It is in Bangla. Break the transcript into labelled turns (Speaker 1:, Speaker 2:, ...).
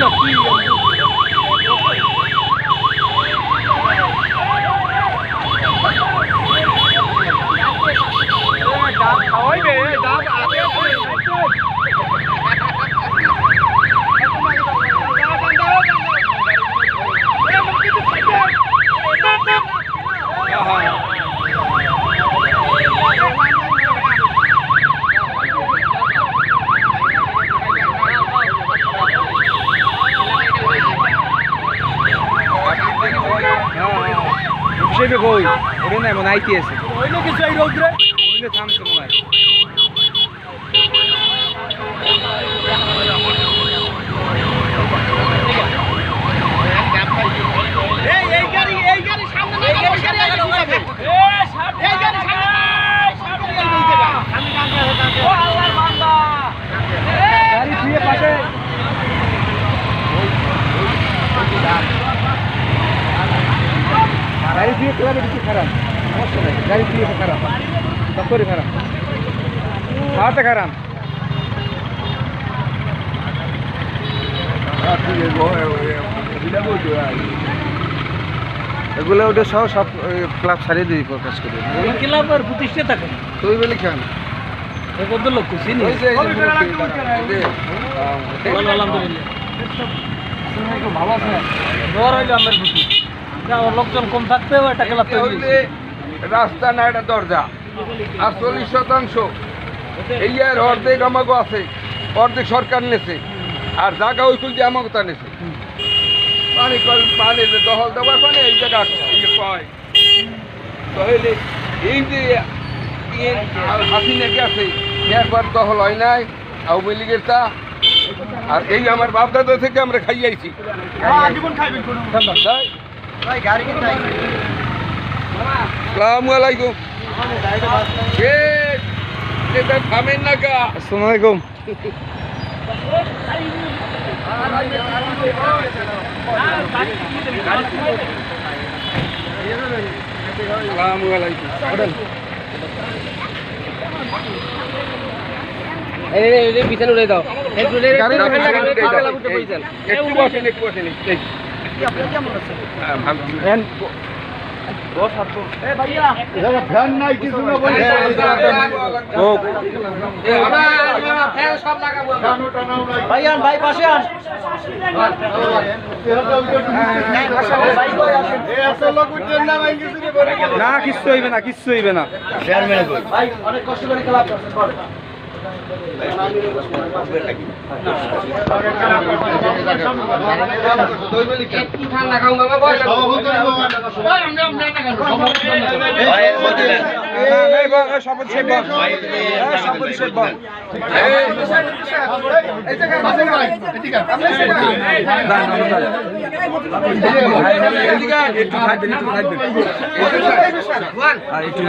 Speaker 1: না কি
Speaker 2: হিসেবে কই ওটা নাই মনে আইতে আছে
Speaker 1: ওই নাকি চাই রৌদ্রে
Speaker 2: ওইটা থামছে মনে হয় গাড়ি ধুয়ে পাশে ধুয়ে কিছু খারাপ সমস্যা নেই গাড়ি ধুয়ে খারাপ দপ্তরে খারাপ হাতে খারাপ এগুলো ওটা সব সব ক্লাব ছাড়িয়ে দিই প্রকাশ করে
Speaker 1: ক্লাবের প্রতিষ্ঠা থাকে
Speaker 2: তুই বলি
Speaker 1: এ কত লোক খুশি আলহামদুলিল্লাহ
Speaker 2: ভালো আছে
Speaker 1: লোকজন কম থাকতেও
Speaker 3: এটা হইলে রাস্তা না এটা দরজা। আর চল্লিশ শতাংশ। এই আর অর্ধেক আমাকে আছে অর্ধেক সরকার নেছে আর জায়গা ওই তুলতে আমাকে তা নেছে। পানি কল পানি দহল দেওয়ার পানি এই জায়গা এই যে পায়। তাহলে এই যে ইয়ে হাসিনা গেছে একবার দহল হয় নাই আওয়ামী লীগের তা আর এই আমার বাপ দাদা থেকে আমরা খাইয়াইছি তাই? সালামু আলাইকুম থামেন না কা
Speaker 2: আসসালামু আলাইকুম
Speaker 3: সালামু আলাইকুম
Speaker 1: দাও একটু
Speaker 3: একটু বসেন একটু বসেন হ্যাঁ,
Speaker 1: ভাই পাশে
Speaker 2: না কিচ্ছু হইবে না কিচ্ছু হইবে না।
Speaker 1: অনেক কষ্ট করে খেলা
Speaker 3: একটু থাকবেন, একটু
Speaker 2: একটু